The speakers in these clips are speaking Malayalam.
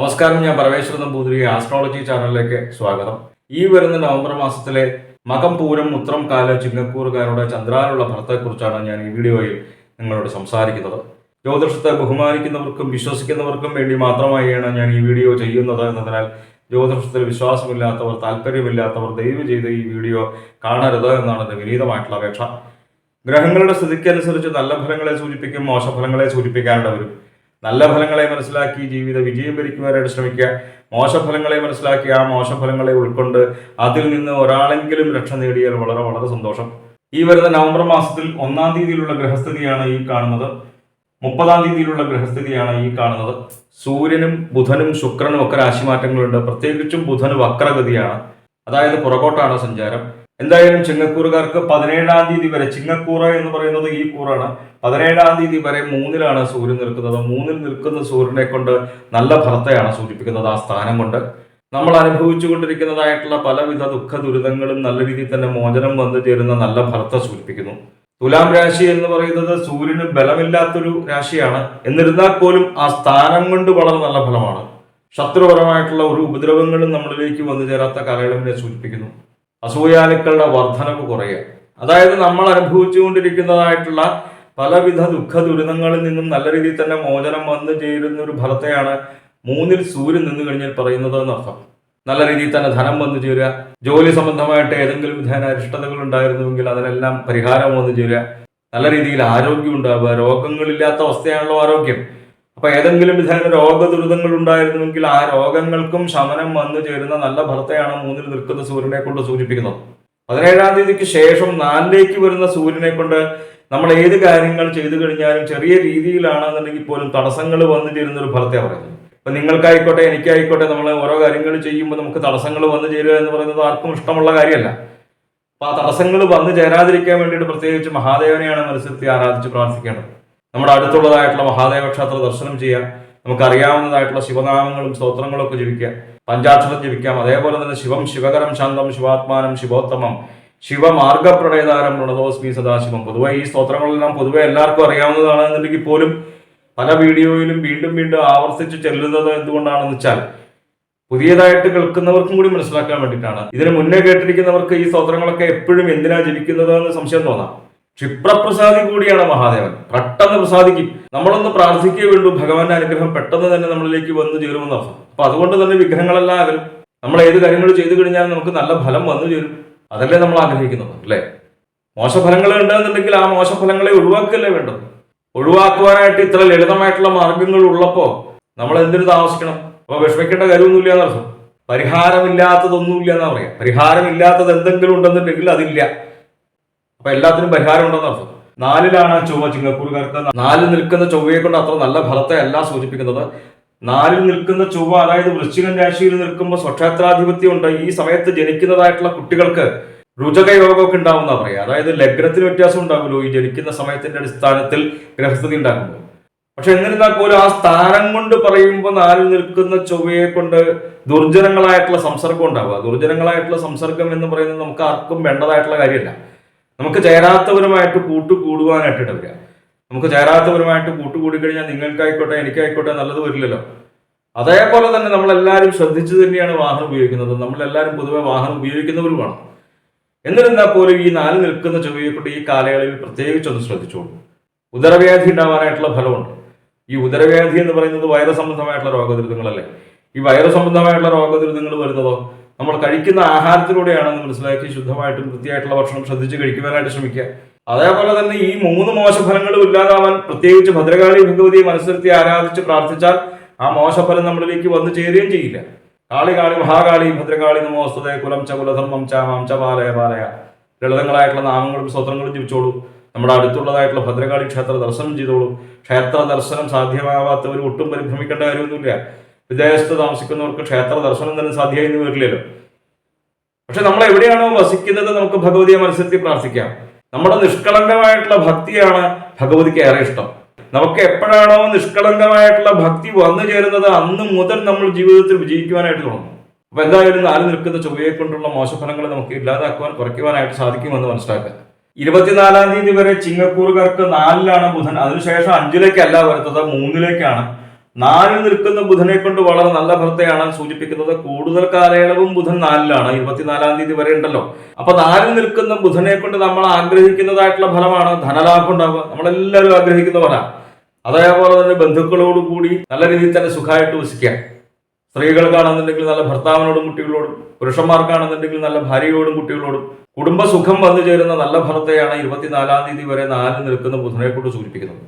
നമസ്കാരം ഞാൻ പരമേശ്വരൻ നമ്പൂതിരി ആസ്ട്രോളജി ചാനലിലേക്ക് സ്വാഗതം. ഈ വരുന്ന നവംബർ മാസത്തിലെ മകം പൂരം ഉത്രം കാല ചിങ്ങക്കൂറുകാരുടെ ചന്ദ്രാനുള്ള ഫലത്തെക്കുറിച്ചാണ് ഞാൻ ഈ വീഡിയോയിൽ നിങ്ങളോട് സംസാരിക്കുന്നത്. ജ്യോതിഷത്തെ ബഹുമാനിക്കുന്നവർക്കും വിശ്വസിക്കുന്നവർക്കും വേണ്ടി മാത്രമായാണ് ഞാൻ ഈ വീഡിയോ ചെയ്യുന്നത് എന്നതിനാൽ ജ്യോതിഷത്തിൽ വിശ്വാസമില്ലാത്തവർ താല്പര്യമില്ലാത്തവർ ദയവ് ചെയ്ത് ഈ വീഡിയോ കാണരുത് എന്നാണ് എന്റെ വിനീതമായിട്ടുള്ള അപേക്ഷ. ഗ്രഹങ്ങളുടെ സ്ഥിതിക്കനുസരിച്ച് നല്ല ഫലങ്ങളെ സൂചിപ്പിക്കും മോശഫലങ്ങളെ സൂചിപ്പിക്കാനുണ്ട് വരും നല്ല ഫലങ്ങളെ മനസ്സിലാക്കി ജീവിത വിജയം ഭരിക്കുവാനായിട്ട് ശ്രമിക്കുക മോശഫലങ്ങളെ മനസ്സിലാക്കി ആ മോശഫലങ്ങളെ ഉൾക്കൊണ്ട് അതിൽ നിന്ന് ഒരാളെങ്കിലും രക്ഷ നേടിയാൽ വളരെ വളരെ സന്തോഷം. ഈ വരുന്ന നവംബർ മാസത്തിൽ ഒന്നാം തീയതിയിലുള്ള ഗ്രഹസ്ഥിതിയാണ് ഈ കാണുന്നത്. മുപ്പതാം തീയതിയിലുള്ള ഗ്രഹസ്ഥിതിയാണ് ഈ കാണുന്നത്. സൂര്യനും ബുധനും ശുക്രനും ഒക്കെ രാശിമാറ്റങ്ങളുണ്ട്. പ്രത്യേകിച്ചും ബുധന് വക്രഗതിയാണ്. അതായത് പുറകോട്ടാണ് സഞ്ചാരം. എന്തായാലും ചിങ്ങക്കൂറുകാർക്ക് പതിനേഴാം തീയതി വരെ ചിങ്ങക്കൂറ എന്ന് പറയുന്നത് ഈ കൂറാണ്. പതിനേഴാം തീയതി വരെ മൂന്നിലാണ് സൂര്യൻ നിൽക്കുന്നത്. മൂന്നിൽ നിൽക്കുന്ന സൂര്യനെ കൊണ്ട് നല്ല ഭർത്തയാണ് സൂചിപ്പിക്കുന്നത് ആ സ്ഥാനം കൊണ്ട്. നമ്മൾ അനുഭവിച്ചുകൊണ്ടിരിക്കുന്നതായിട്ടുള്ള പലവിധ ദുഃഖ ദുരിതങ്ങളും നല്ല രീതിയിൽ തന്നെ മോചനം വന്നു ചേരുന്ന നല്ല ഭർത്ത സൂചിപ്പിക്കുന്നു. തുലാം രാശി എന്ന് പറയുന്നത് സൂര്യന് ബലമില്ലാത്തൊരു രാശിയാണ്. എന്നിരുന്നാൽ പോലും ആ സ്ഥാനം കൊണ്ട് വളരെ നല്ല ഫലമാണ്. ശത്രുപരമായിട്ടുള്ള ഒരു ഉപദ്രവങ്ങളും നമ്മളിലേക്ക് വന്നു ചേരാത്ത കാലയളവിനെ സൂചിപ്പിക്കുന്നു. അസൂയാലുക്കളുടെ വർധനവ് കുറയുക. അതായത് നമ്മൾ അനുഭവിച്ചുകൊണ്ടിരിക്കുന്നതായിട്ടുള്ള പലവിധ ദുഃഖ ദുരിതങ്ങളിൽ നിന്നും നല്ല രീതിയിൽ തന്നെ മോചനം വന്നു ചേരുന്ന ഒരു ഫലത്തെയാണ് മൂന്നിൽ സൂര്യൻ നിന്ന് കഴിഞ്ഞാൽ പറയുന്നത് എന്നർത്ഥം. നല്ല രീതിയിൽ തന്നെ ധനം വന്നു ചേരുക. ജോലി സംബന്ധമായിട്ട് ഏതെങ്കിലും വിധേന അരിഷ്ടതകൾ ഉണ്ടായിരുന്നുവെങ്കിൽ അതിനെല്ലാം പരിഹാരം വന്നു ചേരുക. നല്ല രീതിയിൽ ആരോഗ്യം ഉണ്ടാവുക. രോഗങ്ങളില്ലാത്ത അവസ്ഥയാണല്ലോ ആരോഗ്യം. അപ്പൊ ഏതെങ്കിലും വിധേന രോഗദുരിതങ്ങൾ ഉണ്ടായിരുന്നുവെങ്കിൽ ആ രോഗങ്ങൾക്കും ശമനം വന്നു ചേരുന്ന നല്ല ഭർത്തയാണ് മൂന്നിൽ നിൽക്കുന്ന സൂര്യനെ കൊണ്ട് സൂചിപ്പിക്കുന്നത്. പതിനേഴാം തീയതിക്ക് ശേഷം നാലിലേക്ക് വരുന്ന സൂര്യനെ കൊണ്ട് നമ്മൾ ഏത് കാര്യങ്ങൾ ചെയ്തു കഴിഞ്ഞാലും ചെറിയ രീതിയിലാണെന്നുണ്ടെങ്കിൽ പോലും തടസ്സങ്ങൾ വന്നു ചേരുന്ന ഒരു ഫലത്തെ പറയുന്നത്. ഇപ്പൊ നിങ്ങൾക്കായിക്കോട്ടെ എനിക്കായിക്കോട്ടെ നമ്മൾ ഓരോ കാര്യങ്ങൾ ചെയ്യുമ്പോൾ നമുക്ക് തടസ്സങ്ങൾ വന്നു ചേരുക എന്ന് പറയുന്നത് ആർക്കും ഇഷ്ടമുള്ള കാര്യമല്ല. അപ്പൊ ആ തടസ്സങ്ങൾ വന്നു ചേരാതിരിക്കാൻ വേണ്ടിയിട്ട് പ്രത്യേകിച്ച് മഹാദേവനെയാണ് മനസ്സിലത്തി ആരാധിച്ച് പ്രാർത്ഥിക്കേണ്ടത്. നമ്മുടെ അടുത്തുള്ളതായിട്ടുള്ള മഹാദേവ ക്ഷേത്ര ദർശനം ചെയ്യാം. നമുക്ക് അറിയാവുന്നതായിട്ടുള്ള ശിവനാമങ്ങളും സ്തോത്രങ്ങളും ഒക്കെ ജപിക്കാം. പഞ്ചാക്ഷരം ജപിക്കാം. അതേപോലെ തന്നെ ശിവം ശിവകരം ശാന്തം ശിവാത്മാനം ശിവോത്തമം. ശിവമാർഗപ്രണയതാരം പ്രണതോസ്മി സദാശിവം. പൊതുവെ ഈ സ്തോത്രങ്ങളെല്ലാം പൊതുവെ എല്ലാവർക്കും അറിയാവുന്നതാണ് എന്നുണ്ടെങ്കിൽ പോലും പല വീഡിയോയിലും വീണ്ടും വീണ്ടും ആവർത്തിച്ച് ചെല്ലുന്നത് എന്തുകൊണ്ടാണെന്ന് വെച്ചാൽ പുതിയതായിട്ട് കേൾക്കുന്നവർക്കും കൂടി മനസ്സിലാക്കാൻ വേണ്ടിയിട്ടാണ്. ഇതിന് മുന്നേ കേട്ടിരിക്കുന്നവർക്ക് ഈ സ്തോത്രങ്ങളൊക്കെ എപ്പോഴും എന്തിനാ ജപിക്കുന്നത് എന്ന് സംശയം തോന്നാം. ക്ഷിപ്രപ്രസാദി കൂടിയാണ് മഹാദേവൻ. പെട്ടെന്ന് പ്രസാദിക്കും. നമ്മളൊന്ന് പ്രാർത്ഥിക്കേ വേണ്ടൂ. ഭഗവാന്റെ അനുഗ്രഹം പെട്ടെന്ന് തന്നെ നമ്മളിലേക്ക് വന്നു ചേരുമെന്ന് അർത്ഥം. അപ്പൊ അതുകൊണ്ട് തന്നെ വിഗ്രഹങ്ങളെല്ലാം അകലും. നമ്മൾ ഏത് കാര്യങ്ങൾ ചെയ്തു കഴിഞ്ഞാൽ നമുക്ക് നല്ല ഫലം വന്നു ചേരും. അതല്ലേ നമ്മൾ ആഗ്രഹിക്കുന്നത് അല്ലേ? മോശഫലങ്ങൾ ഉണ്ടെന്നുണ്ടെങ്കിൽ ആ മോശഫലങ്ങളെ ഒഴിവാക്കല്ലേ വേണ്ടത്? ഒഴിവാക്കുവാനായിട്ട് ഇത്ര ലളിതമായിട്ടുള്ള മാർഗങ്ങൾ ഉള്ളപ്പോൾ നമ്മൾ എന്തിനു താമസിക്കണം? അപ്പൊ വിഷമിക്കേണ്ട കാര്യമൊന്നുമില്ല എന്നർത്ഥം. പരിഹാരമില്ലാത്തതൊന്നുമില്ല എന്നാ പറയാം. പരിഹാരമില്ലാത്തത് എന്തെങ്കിലും ഉണ്ടെന്നുണ്ടെങ്കിൽ അതില്ല. അപ്പൊ എല്ലാത്തിനും പരിഹാരം ഉണ്ടെന്ന് അർത്ഥം നാലിലാണ് ചൊവ്വ ചിങ്ങപ്പൂർക്കാർക്ക് നാലിൽ നിൽക്കുന്ന ചൊവ്വയെ കൊണ്ട് അത്ര നല്ല ഫലത്തെ അല്ല സൂചിപ്പിക്കുന്നത്. നാലിൽ നിൽക്കുന്ന ചൊവ്വ അതായത് വൃശ്ചികൻ രാശിയിൽ നിൽക്കുമ്പോൾ സ്വക്ഷേത്രാധിപത്യം ഉണ്ട്. ഈ സമയത്ത് ജനിക്കുന്നതായിട്ടുള്ള കുട്ടികൾക്ക് രുചക യോഗമൊക്കെ ഉണ്ടാവുന്ന പറയാം. അതായത് ലഗ്നത്തിന് വ്യത്യാസം ഉണ്ടാവുമല്ലോ. ഈ ജനിക്കുന്ന സമയത്തിന്റെ അടിസ്ഥാനത്തിൽ ഗ്രഹസ്ഥിതി ഉണ്ടാക്കുമ്പോൾ പക്ഷെ എന്നിരുന്നാൽ പോലും ആ സ്ഥാനം കൊണ്ട് പറയുമ്പോൾ നാലിൽ നിൽക്കുന്ന ചൊവ്വയെ കൊണ്ട് ദുർജനങ്ങളായിട്ടുള്ള സംസർഗം ഉണ്ടാവുക. ദുർജനങ്ങളായിട്ടുള്ള സംസർഗം എന്ന് പറയുന്നത് നമുക്ക് ആർക്കും വേണ്ടതായിട്ടുള്ള കാര്യമല്ല. നമുക്ക് ചേരാത്തവരുമായിട്ട് കൂട്ടുകൂടുവാനായിട്ട് ഇടവരിക. നമുക്ക് ചേരാത്തവരുമായിട്ട് കൂട്ടുകൂടിക്കഴിഞ്ഞാൽ നിങ്ങൾക്കായിക്കോട്ടെ എനിക്കായിക്കോട്ടെ നല്ലത് വരില്ലല്ലോ. അതേപോലെ തന്നെ നമ്മളെല്ലാവരും ശ്രദ്ധിച്ചു തന്നെയാണ് വാഹനം ഉപയോഗിക്കുന്നത്. നമ്മളെല്ലാവരും പൊതുവെ വാഹനം ഉപയോഗിക്കുന്നവരുമാണ് എന്നിരുന്നാൽ പോലും ഈ നാല് നിൽക്കുന്ന ചൊവ്വയെ കൊണ്ട് ഈ കാലയളവിൽ പ്രത്യേകിച്ചൊന്ന് ശ്രദ്ധിച്ചോളൂ. ഉദരവ്യാധി ഉണ്ടാവാനായിട്ടുള്ള ഫലമുണ്ട്. ഈ ഉദരവ്യാധി എന്ന് പറയുന്നത് വൈറസ് സംബന്ധമായിട്ടുള്ള രോഗദുരിതങ്ങളല്ലേ? ഈ വൈറസ് സംബന്ധമായിട്ടുള്ള രോഗദുരിതങ്ങൾ വരുന്നതോ? നമ്മൾ കഴിക്കുന്ന ആഹാരത്തിലൂടെയാണെന്ന് മനസ്സിലാക്കി ശുദ്ധമായിട്ടും വൃത്തിയായിട്ടുള്ള ഭക്ഷണം ശ്രദ്ധിച്ച് കഴിക്കുവാനായിട്ട് ശ്രമിക്കുക. അതേപോലെ തന്നെ ഈ മൂന്ന് മോശഫലങ്ങളും ഇല്ലാതാവാൻ പ്രത്യേകിച്ച് ഭദ്രകാളി ഭഗവതിയെ മനസ്സിലത്തി ആരാധിച്ച് പ്രാർത്ഥിച്ചാൽ ആ മോശഫലം നമ്മളിലേക്ക് വന്നു ചേരുകയും ചെയ്യില്ല. കാളി കാളി മഹാകാളി ഭദ്രകാളി നമോസ്തുതേ കുലം ച കുലധർമ്മം ച പാലയ ലളിതങ്ങളായിട്ടുള്ള നാമങ്ങളും സ്വത്രങ്ങളും ജപിച്ചോളൂ. നമ്മുടെ അടുത്തുള്ളതായിട്ടുള്ള ഭദ്രകാളി ക്ഷേത്ര ദർശനം ചെയ്തോളൂ. ക്ഷേത്ര ദർശനം സാധ്യമാവാത്തവർ ഒട്ടും പരിഭ്രമിക്കേണ്ട കാര്യമൊന്നുമില്ല. വിദേശത്ത് താമസിക്കുന്നവർക്ക് ക്ഷേത്ര ദർശനം തന്നെ സാധ്യമായി വരില്ലല്ലോ പക്ഷെ നമ്മൾ എവിടെയാണോ വസിക്കുന്നത് നമുക്ക് ഭഗവതിയെ മനസ്സിലെത്തി പ്രാർത്ഥിക്കാം. നമ്മുടെ നിഷ്കളങ്കമായിട്ടുള്ള ഭക്തിയാണ് ഭഗവതിക്ക് ഏറെ ഇഷ്ടം. നമുക്ക് എപ്പോഴാണോ നിഷ്കളങ്കമായിട്ടുള്ള ഭക്തി വന്നു ചേരുന്നത് അന്ന് മുതൽ നമ്മൾ ജീവിതത്തിൽ വിജയിക്കുവാനായിട്ട് തുടങ്ങും. അപ്പൊ എന്തായാലും നാല് നിൽക്കുന്ന ചൊവ്വയെ കൊണ്ടുള്ള മോശഫലങ്ങളെ നമുക്ക് ഇല്ലാതാക്കുവാൻ കുറയ്ക്കുവാനായിട്ട് സാധിക്കുമെന്ന് മനസ്സിലാക്കുക. ഇരുപത്തിനാലാം തീയതി വരെ ചിങ്ങക്കൂറുകാർക്ക് നാലിലാണ് ബുധൻ. അതിനുശേഷം അഞ്ചിലേക്കല്ല വരുത്തത് മൂന്നിലേക്കാണ്. നാലിൽ നിൽക്കുന്ന ബുധനെ കൊണ്ട് വളരെ നല്ല ഭർത്തയാണ് സൂചിപ്പിക്കുന്നത്. കൂടുതൽ കാലയളവും ബുധൻ നാലിലാണ് ഇരുപത്തിനാലാം തീയതി വരെ ഉണ്ടല്ലോ. അപ്പൊ നാലിൽ നിൽക്കുന്ന ബുധനെ കൊണ്ട് നമ്മൾ ആഗ്രഹിക്കുന്നതായിട്ടുള്ള ഫലമാണ് ധനലാഭം ഉണ്ടാവുക. നമ്മളെല്ലാവരും ആഗ്രഹിക്കുന്ന ഫലം. അതേപോലെ തന്നെ ബന്ധുക്കളോട് കൂടി നല്ല രീതിയിൽ തന്നെ സുഖമായിട്ട് വസിക്കാം. സ്ത്രീകൾക്കാണെന്നുണ്ടെങ്കിൽ നല്ല ഭർത്താവിനോടും കുട്ടികളോടും പുരുഷന്മാർക്കാണെന്നുണ്ടെങ്കിൽ നല്ല ഭാര്യയോടും കുട്ടികളോടും കുടുംബസുഖം വന്നു ചേരുന്ന നല്ല ഫലത്തെയാണ് ഇരുപത്തിനാലാം തീയതി വരെ നാലിൽ നിൽക്കുന്ന ബുധനെ കൊണ്ട് സൂചിപ്പിക്കുന്നത്.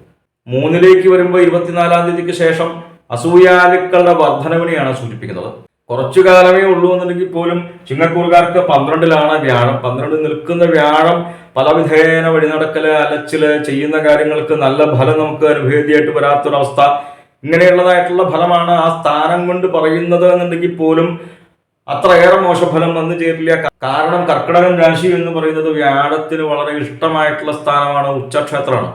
മൂന്നിലേക്ക് വരുമ്പോൾ ഇരുപത്തിനാലാം തീയതിക്ക് ശേഷം അസൂയാലുക്കളുടെ വർധനവിനെയാണ് സൂചിപ്പിക്കുന്നത്. കുറച്ചു കാലമേ ഉള്ളൂ എന്നുണ്ടെങ്കിൽ പോലും ചിങ്ങക്കൂറുകാർക്ക് പന്ത്രണ്ടിലാണ് വ്യാഴം. പന്ത്രണ്ട് നിൽക്കുന്ന വ്യാഴം പലവിധേന വഴിനടക്കൽ അലച്ചിൽ ചെയ്യുന്ന കാര്യങ്ങൾക്ക് നല്ല ഫലം നമുക്ക് അനുഭവേദിയായിട്ട് വരാത്തൊരവസ്ഥ. ഇങ്ങനെയുള്ളതായിട്ടുള്ള ഫലമാണ് ആ സ്ഥാനം കൊണ്ട് പറയുന്നത് എന്നുണ്ടെങ്കിൽ പോലും അത്രയേറെ മോശഫലം വന്നു ചേരില്ല. കാരണം കർക്കിടകം രാശി എന്ന് പറയുന്നത് വ്യാഴത്തിന് വളരെ ഇഷ്ടമായിട്ടുള്ള സ്ഥാനമാണ് ഉച്ചക്ഷേത്രമാണ്.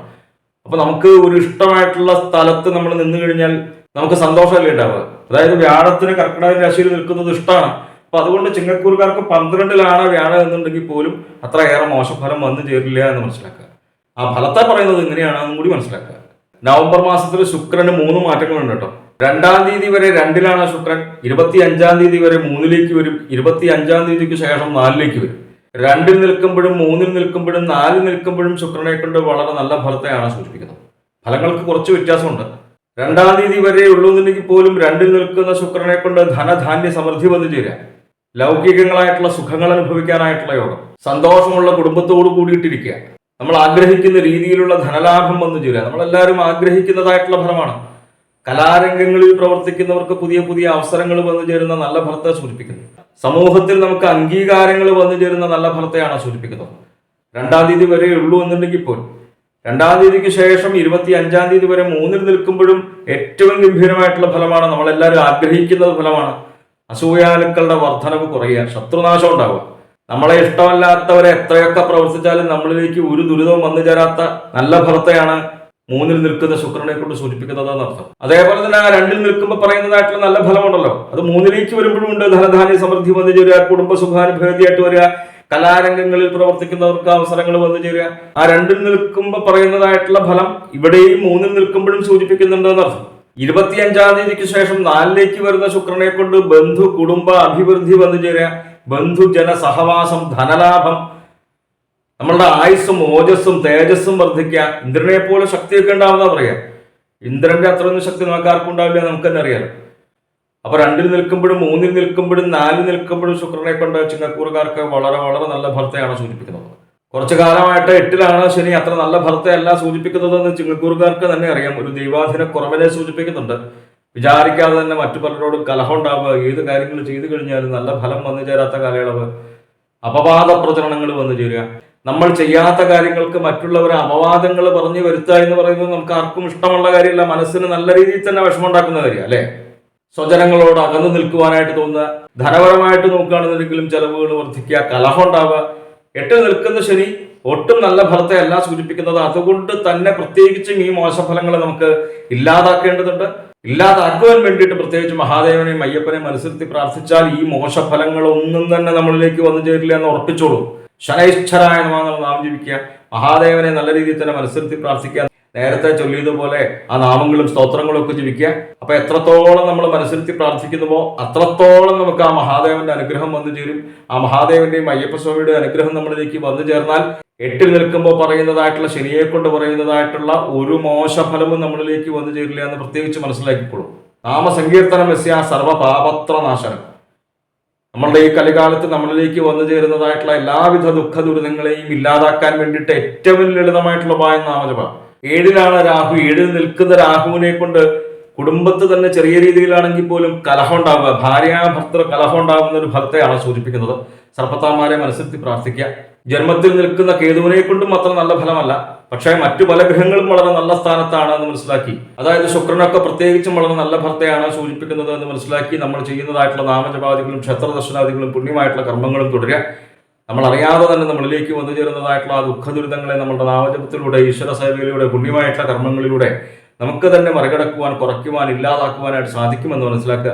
അപ്പൊ നമുക്ക് ഒരു ഇഷ്ടമായിട്ടുള്ള സ്ഥലത്ത് നമ്മൾ നിന്നു കഴിഞ്ഞാൽ നമുക്ക് സന്തോഷമല്ലേ ഉണ്ടാവുക? അതായത് വ്യാഴത്തിന് കർക്കിടക രാശിയിൽ നിൽക്കുന്നത് ഇഷ്ടമാണ്. അപ്പൊ അതുകൊണ്ട് ചിങ്ങക്കൂറുകാർക്ക് പന്ത്രണ്ടിലാണ് വ്യാഴം എന്നുണ്ടെങ്കിൽ പോലും അത്ര ഏറെ മോശഫലം വന്നു ചേരില്ല എന്ന് മനസ്സിലാക്കുക. ആ ഫലത്തെ പറയുന്നത് ഇങ്ങനെയാണെന്നും കൂടി മനസ്സിലാക്കുക. നവംബർ മാസത്തിൽ ശുക്രന് മൂന്ന് മാറ്റങ്ങളുണ്ട് കേട്ടോ. രണ്ടാം തീയതി വരെ രണ്ടിലാണ് ശുക്രൻ ഇരുപത്തി അഞ്ചാം തീയതി വരെ മൂന്നിലേക്ക് വരും ഇരുപത്തി അഞ്ചാം തീയതിക്ക് ശേഷം നാലിലേക്ക് വരും. രണ്ടിൽ നിൽക്കുമ്പോഴും മൂന്നിൽ നിൽക്കുമ്പോഴും നാലിൽ നിൽക്കുമ്പോഴും ശുക്രനെ കൊണ്ട് വളരെ നല്ല ഫലത്തെയാണ് സൂചിപ്പിക്കുന്നത്. ഫലങ്ങൾക്ക് കുറച്ച് വ്യത്യാസമുണ്ട്. രണ്ടാം തീയതി വരെ ഉള്ളൂന്നുണ്ടെങ്കിൽ പോലും രണ്ടിൽ നിൽക്കുന്ന ശുക്രനെ കൊണ്ട് ധനധാന്യ സമൃദ്ധി വന്നു ചേരുക. ലൗകികങ്ങളായിട്ടുള്ള സുഖങ്ങൾ അനുഭവിക്കാനായിട്ടുള്ള യോഗം. സന്തോഷമുള്ള കുടുംബത്തോട് കൂടിയിട്ടിരിക്കുക. നമ്മൾ ആഗ്രഹിക്കുന്ന രീതിയിലുള്ള ധനലാഭം വന്നു ചേരുക. നമ്മളെല്ലാവരും ആഗ്രഹിക്കുന്നതായിട്ടുള്ള ഫലമാണ്. കലാരംഗങ്ങളിൽ പ്രവർത്തിക്കുന്നവർക്ക് പുതിയ പുതിയ അവസരങ്ങൾ വന്നു ചേരുന്ന നല്ല ഫലത്തെ സൂചിപ്പിക്കുന്നു. സമൂഹത്തിൽ നമുക്ക് അംഗീകാരങ്ങൾ വന്നു ചേരുന്ന നല്ല ഫലത്തെയാണ് സൂചിപ്പിക്കുന്നത്. രണ്ടാം തീയതി വരെ ഉള്ളൂ എന്നുണ്ടെങ്കിൽ പോലും. രണ്ടാം തീയതിക്ക് ശേഷം ഇരുപത്തി അഞ്ചാം തീയതി വരെ മൂന്നിൽ നിൽക്കുമ്പോഴും ഏറ്റവും ഗംഭീരമായിട്ടുള്ള ഫലമാണ് നമ്മളെല്ലാവരും ആഗ്രഹിക്കുന്ന ഫലമാണ്. അസൂയാലുക്കളുടെ വർധനവ് കുറയുക ശത്രുനാശം ഉണ്ടാവുക. നമ്മളെ ഇഷ്ടമല്ലാത്തവരെ എത്രയൊക്കെ പ്രവർത്തിച്ചാലും നമ്മളിലേക്ക് ഒരു ദുരിതവും വന്നു ചേരാത്ത നല്ല ഫലത്തെയാണ് മൂന്നിൽ നിൽക്കുന്ന ശുക്രനെ കൊണ്ട് സൂചിപ്പിക്കുന്നത് അർത്ഥം. അതേപോലെ തന്നെ ആ രണ്ടിൽ നിൽക്കുമ്പോൾ പറയുന്നതായിട്ടുള്ള നല്ല ഫലമുണ്ടല്ലോ. അത് മൂന്നിലേക്ക് വരുമ്പോഴും ഉണ്ട്. ധനധാന്യ സമൃദ്ധി വന്നു ചേരുക കുടുംബ സുഖാനുഭേദിയായിട്ട് വരിക കലാരംഗങ്ങളിൽ പ്രവർത്തിക്കുന്നവർക്ക് അവസരങ്ങൾ വന്നു ചേരുക. ആ രണ്ടിൽ നിൽക്കുമ്പോൾ പറയുന്നതായിട്ടുള്ള ഫലം ഇവിടെയും മൂന്നിൽ നിൽക്കുമ്പോഴും സൂചിപ്പിക്കുന്നുണ്ട് എന്നർത്ഥം ഇരുപത്തിയഞ്ചാം തീയതിക്ക് ശേഷം നാലിലേക്ക് വരുന്ന ശുക്രനെ കൊണ്ട് ബന്ധു കുടുംബ അഭിവൃദ്ധി വന്നു ചേരുക. ബന്ധുജന സഹവാസം ധനലാഭം നമ്മളുടെ ആയുസ്സും ഓജസ്സും തേജസ്സും വർദ്ധിക്കുക ഇന്ദ്രനെ പോലെ ശക്തിയൊക്കെ ഉണ്ടാവുന്ന പറയാം. ഇന്ദ്രന്റെ അത്രയൊന്നും ശക്തി നമുക്ക് ആർക്കും ഉണ്ടാവില്ല നമുക്ക് തന്നെ അറിയാം അപ്പൊ രണ്ടിൽ നിൽക്കുമ്പോഴും മൂന്നിൽ നിൽക്കുമ്പോഴും നാലിൽ നിൽക്കുമ്പോഴും ശുക്രനെ കൊണ്ട് ചിങ്ങക്കൂറുകാർക്ക് വളരെ വളരെ നല്ല ഫലത്തെയാണ് സൂചിപ്പിക്കുന്നത്. കുറച്ചു കാലമായിട്ട് എട്ടിലാണ് ശനി അത്ര നല്ല ഭർത്തയല്ല സൂചിപ്പിക്കുന്നത് എന്ന് ചിങ്ങക്കൂറുകാർക്ക് തന്നെ അറിയാം. ഒരു ദൈവാധീന കുറവിനെ സൂചിപ്പിക്കുന്നുണ്ട്. വിചാരിക്കാതെ തന്നെ മറ്റു പലരോടും കലഹം ഉണ്ടാവുക ഏത് കാര്യങ്ങൾ ചെയ്തു കഴിഞ്ഞാലും നല്ല ഫലം വന്നു ചേരാത്ത കാലയളവ് അപവാദ പ്രചരണങ്ങൾ വന്നു ചേരുക. നമ്മൾ ചെയ്യാത്ത കാര്യങ്ങൾക്ക് മറ്റുള്ളവരെ അപവാദങ്ങൾ പറഞ്ഞു വരുത്തുക എന്ന് പറയുന്നത് നമുക്ക് ആർക്കും ഇഷ്ടമുള്ള കാര്യമല്ല. മനസ്സിന് നല്ല രീതിയിൽ തന്നെ വിഷമമുണ്ടാക്കുന്ന കാര്യം അല്ലേ? സ്വജനങ്ങളോട് അകന്നു നിൽക്കുവാനായിട്ട് തോന്നുക ധനപരമായിട്ട് നോക്കുകയാണെന്നുണ്ടെങ്കിലും ചെലവുകൾ വർദ്ധിക്കുക കലഹം ഉണ്ടാവുക എട്ട് നിൽക്കുന്ന ശനി ഒട്ടും നല്ല ഫലത്തെ അല്ല സൂചിപ്പിക്കുന്നത്. അതുകൊണ്ട് തന്നെ പ്രത്യേകിച്ചും ഈ മോശഫലങ്ങളെ നമുക്ക് ഇല്ലാതാക്കേണ്ടതുണ്ട്. ഇല്ലാതാക്കുവാൻ വേണ്ടിയിട്ട് പ്രത്യേകിച്ച് മഹാദേവനെയും അയ്യപ്പനെയും മനസ്സിരുത്തി പ്രാർത്ഥിച്ചാൽ ഈ മോശഫലങ്ങൾ ഒന്നും തന്നെ നമ്മളിലേക്ക് വന്നു ചേരില്ല എന്ന് ഉറപ്പിച്ചോളൂ. ശനൈശ്വരായ നമാങ്ങൾ നാം ജപിക്കുക. മഹാദേവനെ നല്ല രീതിയിൽ തന്നെ മത്സരത്തിൽ പ്രാർത്ഥിക്കുക. നേരത്തെ ചൊല്ലിയതുപോലെ ആ നാമങ്ങളും സ്തോത്രങ്ങളും ഒക്കെ ജപിക്കുക. അപ്പൊ എത്രത്തോളം നമ്മൾ മത്സരത്തിൽ പ്രാർത്ഥിക്കുന്നുവോ അത്രത്തോളം നമുക്ക് ആ മഹാദേവന്റെ അനുഗ്രഹം വന്നു ചേരും. ആ മഹാദേവന്റെയും അയ്യപ്പ സ്വാമിയുടെ അനുഗ്രഹം നമ്മളിലേക്ക് വന്നു ചേർന്നാൽ എട്ടിൽ നിൽക്കുമ്പോൾ പറയുന്നതായിട്ടുള്ള ശനിയെ കൊണ്ട് പറയുന്നതായിട്ടുള്ള ഒരു മോശഫലവും നമ്മളിലേക്ക് വന്നു ചേരില്ല എന്ന് പ്രത്യേകിച്ച് മനസ്സിലാക്കിക്കോളും നാമസങ്കീർത്തനം എസ്യ സർവപാപത്ര നാശനം നമ്മളുടെ ഈ കലികാലത്ത് നമ്മളിലേക്ക് വന്നു ചേരുന്നതായിട്ടുള്ള എല്ലാവിധ ദുഃഖ ദുരിതങ്ങളെയും ഇല്ലാതാക്കാൻ വേണ്ടിയിട്ട് ഏറ്റവും ലളിതമായിട്ടുള്ള ഉപായം നാമജപ ഏഴിലാണ് രാഹു. ഏഴിൽ നിൽക്കുന്ന രാഹുവിനെ കൊണ്ട് കുടുംബത്ത് തന്നെ ചെറിയ രീതിയിലാണെങ്കിൽ പോലും കലഹം ഉണ്ടാവുക. ഭാര്യ ഭർത്തൃ കലഹം ഉണ്ടാകുന്ന ഒരു ഫലത്തെയാണ് സൂചിപ്പിക്കുന്നത്. സർപ്പത്താമാരെ മനസ്സിരുത്തി പ്രാർത്ഥിക്കുക. ജന്മത്തിൽ നിൽക്കുന്ന കേതുവിനെ കൊണ്ടും അത്ര നല്ല ഫലമല്ല. പക്ഷേ മറ്റു പല ഗ്രഹങ്ങളും വളരെ നല്ല സ്ഥാനത്താണ് എന്ന് മനസ്സിലാക്കി. അതായത് ശുക്രനൊക്കെ പ്രത്യേകിച്ചും വളരെ നല്ല ഫലത്തെയാണ് സൂചിപ്പിക്കുന്നത് എന്ന് മനസ്സിലാക്കി നമ്മൾ ചെയ്യുന്നതായിട്ടുള്ള നാമജപാദികളും ക്ഷേത്രദർശനാദികളും പുണ്യമായിട്ടുള്ള കർമ്മങ്ങളും തുടരുക നമ്മൾ അറിയാതെ തന്നെ നമ്മളിലേക്ക് വന്നു ചേരുന്നതായിട്ടുള്ള ആ ദുഃഖ ദുരിതങ്ങളെ നമ്മുടെ നാമജപത്തിലൂടെ ഈശ്വര സേവയിലൂടെ പുണ്യമായിട്ടുള്ള കർമ്മങ്ങളിലൂടെ നമുക്ക് തന്നെ മറികടക്കുവാൻ കുറയ്ക്കുവാൻ ഇല്ലാതാക്കുവാനായിട്ട് സാധിക്കുമെന്ന് മനസ്സിലാക്കുക.